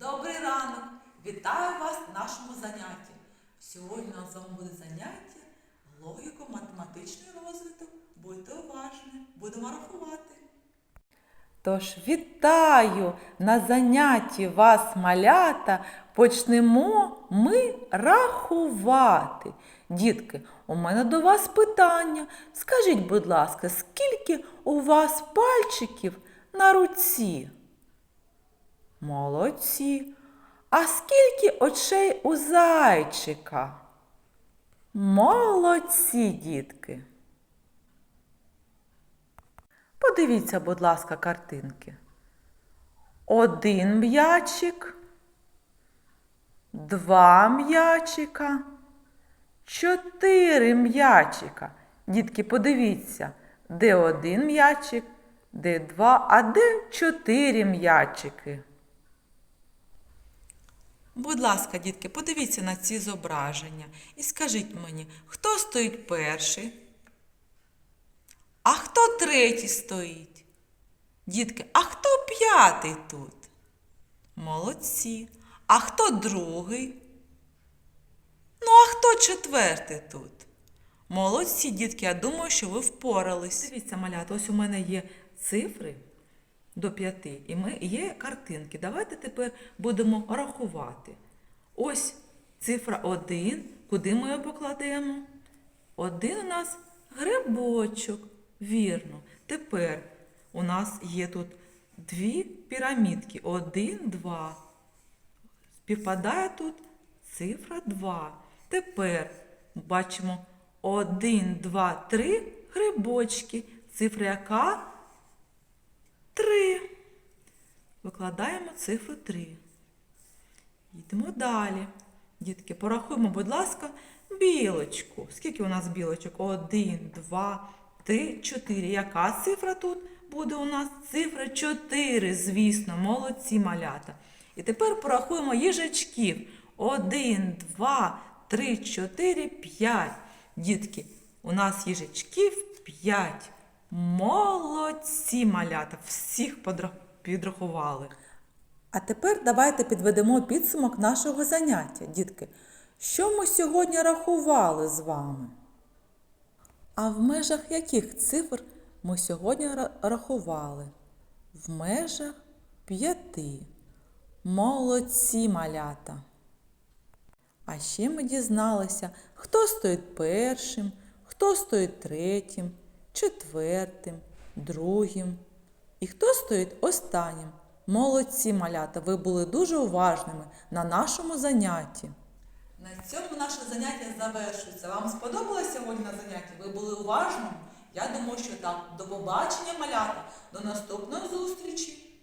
Добрий ранок! Вітаю вас на нашому занятті. Сьогодні у нас з вами буде заняття логіко-математичний розвиток. Будьте уважні, будемо рахувати. Тож вітаю на занятті вас, малята. Почнемо ми рахувати. Дітки, у мене до вас питання. Скажіть, будь ласка, скільки у вас пальчиків на руці? Молодці. А скільки очей у зайчика? Молодці, дітки. Подивіться, будь ласка, картинки. Один м'ячик, два м'ячика, чотири м'ячика. Дітки, подивіться, де один м'ячик, де два, а де чотири м'ячики. Будь ласка, дітки, подивіться на ці зображення і скажіть мені, хто стоїть перший? А хто третій стоїть? Дітки, а хто п'ятий тут? Молодці. А хто другий? Ну, а хто четвертий тут? Молодці, дітки, я думаю, що ви впорались. Дивіться, малята, ось у мене є цифри до п'яти, і ми, є картинки. Давайте тепер будемо рахувати. Ось цифра один. Куди ми її покладемо? Один у нас грибочок. Вірно. Тепер у нас є тут дві пірамідки. Один, два. Співпадає тут цифра 2. Тепер бачимо 1, 2, 3 грибочки. Цифра яка? 3. Викладаємо цифру 3. Йдемо далі. Дітки, порахуємо, будь ласка, білочку. Скільки у нас білочок? Один, два, три, чотири. Яка цифра тут буде у нас? Цифра 4, звісно, молодці малята. І тепер порахуємо їжачків. Один, два, три, чотири, п'ять. Дітки, у нас їжачків п'ять. Молодці малята. Всіх підрахували. А тепер давайте підведемо підсумок нашого заняття, дітки. Що ми сьогодні рахували з вами? А в межах яких цифр ми сьогодні рахували? В межах п'яти. Молодці малята. А ще ми дізналися, хто стоїть першим, хто стоїть третім, четвертим, другим і хто стоїть останнім. Молодці малята, ви були дуже уважними на нашому занятті. На цьому наше заняття завершується. Вам сподобалось сьогодні на занятті? Ви були уважними? Я думаю, що так. До побачення, малята. До наступної зустрічі!